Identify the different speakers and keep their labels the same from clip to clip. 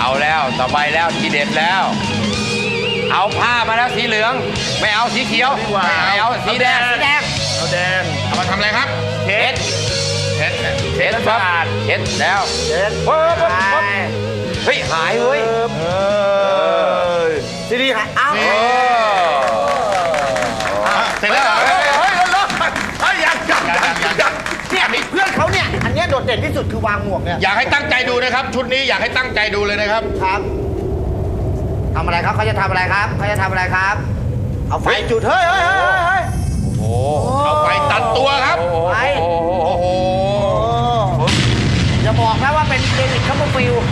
Speaker 1: เอาแล้วต่อไปแล้วทีเด็ดแล้ว เอาผ้ามาแล้วสีเหลือง ไม่เอาสีเขียว
Speaker 2: ดีกว่า
Speaker 1: ไม่เอาสีแดง
Speaker 2: เอา
Speaker 1: สี
Speaker 2: แด
Speaker 1: แด
Speaker 2: ง
Speaker 1: ง
Speaker 2: เอาแดง
Speaker 3: เอามาทำอะไรครับ
Speaker 1: เช็ด
Speaker 3: เช็ด
Speaker 1: เช็ดครับเช็ดแล้ว
Speaker 2: เช็ด
Speaker 1: เฮ้ยเฮ้ยเฮ้ยเฮ้ยหายเว้ย
Speaker 2: เออทีนี้หายอ้าว
Speaker 1: เออ
Speaker 2: ดดเด่นที่สุดคือวางหมวกเนี่ย
Speaker 3: อยากให้ตั้งใจดูนะครับ ชุดนี้อยากให้ตั้งใจดูเลยนะครับ
Speaker 2: ครับทำอะไรครับเขาจะทำอะไรครับเขาจะทำอะไรครับ เอาไฟจุดเฮ้ยเฮ้ยเฮ้ยเฮ้ย
Speaker 1: โอ้
Speaker 3: เอาไปตัดตัวครับ
Speaker 1: โอ้โห
Speaker 2: ไป
Speaker 1: โอ้โห
Speaker 3: โอ้โห
Speaker 2: อย่าบอกนะว่าเป็นเดวิดคัมเบอร์ฟิลด์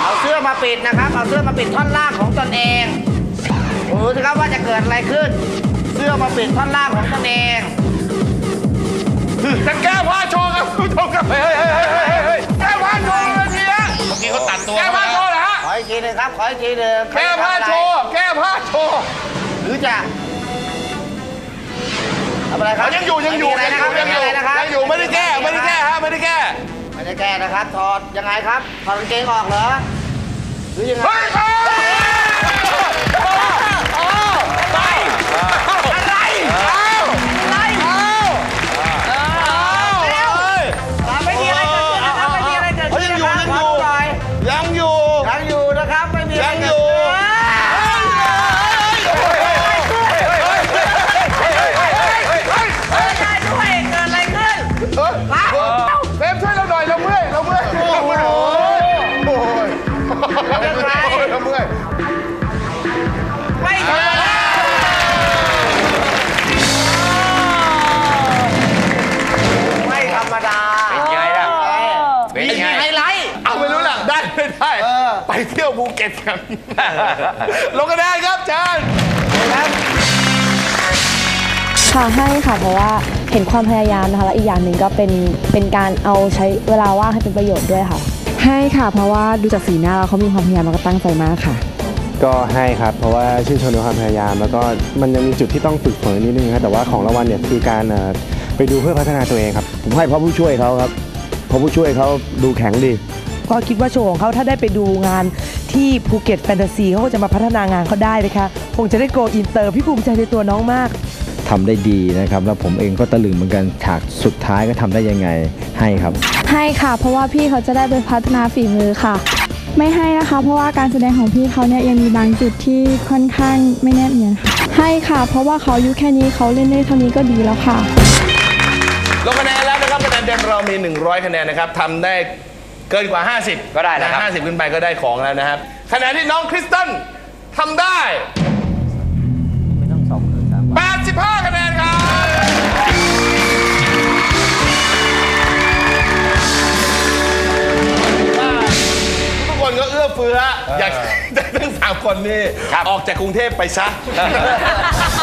Speaker 2: เอาเสื้อมาปิดนะครับ เอาเสื้อมาปิดท่อนล่างของตนเองดูสิครับว่าจะเกิดอะไรขึ้น เสื้อมาปิดท่อนล่างของตนเอง
Speaker 3: จะแก้ผ้าโชว์ครับคุณผู้ชมครับ
Speaker 1: เฮ้ยเฮ้ยเฮ้ยเฮ้ยเฮ้ย
Speaker 3: แก้ผ้าโชว์เลยทีนะเมื่อกี้เขาตัดตัว
Speaker 1: แก้ผ้าโชว์เหรอฮะ
Speaker 2: ขออีกทีหนึงครับ ขออีกทีหนึง
Speaker 3: แก้ผ้าโชว์แก้ผ้าโชว์
Speaker 2: หรือจะทำอะไรครับ
Speaker 3: ยังอยู่ยังอยู่
Speaker 2: ไม่มีอะไร
Speaker 3: ยัง
Speaker 2: นะ
Speaker 3: อ
Speaker 2: ครับ
Speaker 3: ยู่
Speaker 2: ไม่มีอะไรนะครับ
Speaker 3: ยังอยู่ไม่ได้แก้ไม่ได้แก้ฮะไม่ได้แก้
Speaker 2: ไม่ได้แก้นะครับถอดยังไงครับถอดกางเกงออกเหรอหรือยังไง
Speaker 3: เฮ้ยเฮ้ย
Speaker 2: มา
Speaker 3: เฟมช่วยเราหน่อยเราเมื่อยเราเมื่อยเราเมื่อยโอ้ยโอ้ย
Speaker 2: ยังไง
Speaker 3: เราเมื่อย
Speaker 2: ไม่ธรรมดาไม่ธรรมดา
Speaker 1: เป็นไงล่ะเป็น
Speaker 2: มี
Speaker 1: ไง
Speaker 2: ไฮไลท์
Speaker 3: เอาไม่รู้ล่ะได้ไม่ได้
Speaker 2: เออ
Speaker 3: ไปเที่ยวภูเก็ตกันลงกันได้ครับเชิญ
Speaker 4: ค่ะให้ค่ะเพราะว่า เห็นความพยายามนะคะและอีกอย่างหนึ่งก็เป็นเป็นการเอาใช้เวลาว่างให้เป็นประโยชน์ด้วยค่ะ
Speaker 5: ให้ค่ะ เพราะว่าดูจากสีหน้าแล้วเขามีความพยายามแล้วก็ตั้งใจมากค่ะ
Speaker 6: ก็ให้ครับ เพราะว่าชื่นชมในความพยายาม แล้วก็มันยังมีจุดที่ต้องฝึกฝนนิดนึงครับแต่ว่าของรางวัลเนี่ยคือการเอ่อไปดูเพื่อพัฒนาตัวเองครับ
Speaker 7: ผมให้เพราะผู้ช่วยเขาครับเพราะผู้ช่วยเขาดูแข็งดี
Speaker 8: ก็คิดว่าโชว์ของเขาถ้าได้ไปดูงานที่ภูเก็ตแฟนตาซีเขาก็จะมาพัฒนางานเขาได้นะคะ คงจะได้โกอินเตอร์พี่ภูมิใจในตัวน้องมาก
Speaker 7: ทำได้ดีนะครับ แล้วผมเองก็ตะลึงเหมือนกันฉากสุดท้ายก็ทำได้ยังไงให้ครับ
Speaker 4: ให้ค่ะ เพราะว่าพี่เขาจะได้ไปพัฒนาฝีมือค่ะ ไม่ให้นะคะ เพราะว่าการแสดงของพี่เขาเนี่ยยังมีบางจุดที่ค่อนข้างไม่แนบเนียนค่ะให้ค่ะ เพราะว่าเขาอายุแค่นี้เขาเล่นได้เท่านี้ก็ดีแล้วค่ะ
Speaker 3: ลงคะแนนแล้วนะครับคะแนนเต็มเรามี 100 คะแนนนะครับทำได้เกินกว่า 50
Speaker 1: ก็ได้แล้วครับ
Speaker 3: ห้าสิบขึ้นไปก็ได้ของแล้วนะครับคะแนนที่น้องคริสตันทำได้ 85คะแนนครับทุกคนก็เอื้อเฟื้ออยากได้ทั้งสามคนนี่ออกจากกรุงเทพไปซะ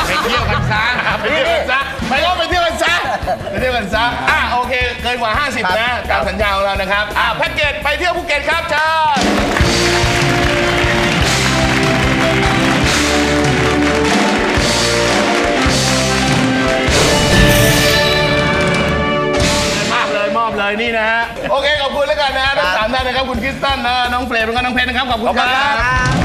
Speaker 3: ไปเที่ยวกันซะไปเที่ยวกันซะไปก็ไปเที่ยวกันซะไปเที่ยวกันซะอะโอเคเกินกว่า 50 นะตามสัญญาของเรานะครับอะแพ็กเกจไปเที่ยวภูเก็ตครับเชิญ โอเคขอบคุณแล้วกันนะทั้งสามท่านนะครับคุณคริสตันนะน้องเฟรมแล้วก็น้องเพชรนะครับขอบคุณครับ